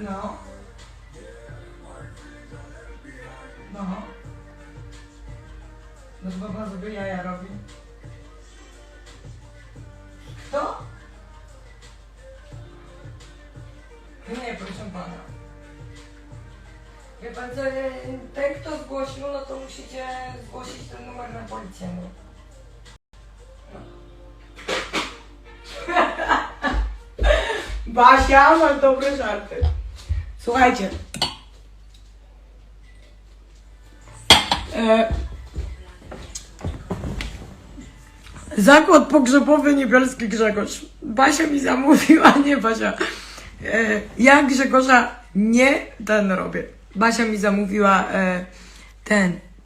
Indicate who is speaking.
Speaker 1: No. No. No to baba sobie jaja robi. Kto? Nie, proszę pana. Wie pan, że ten kto zgłosił, no to musicie zgłosić ten numer na policję. No.
Speaker 2: Basia, masz dobre żarty. Słuchajcie. E, zakład pogrzebowy Niebielski Grzegorz. Basia mi zamówiła, nie Basia. E, ja Grzegorza nie ten robię. Basia mi zamówiła e, ten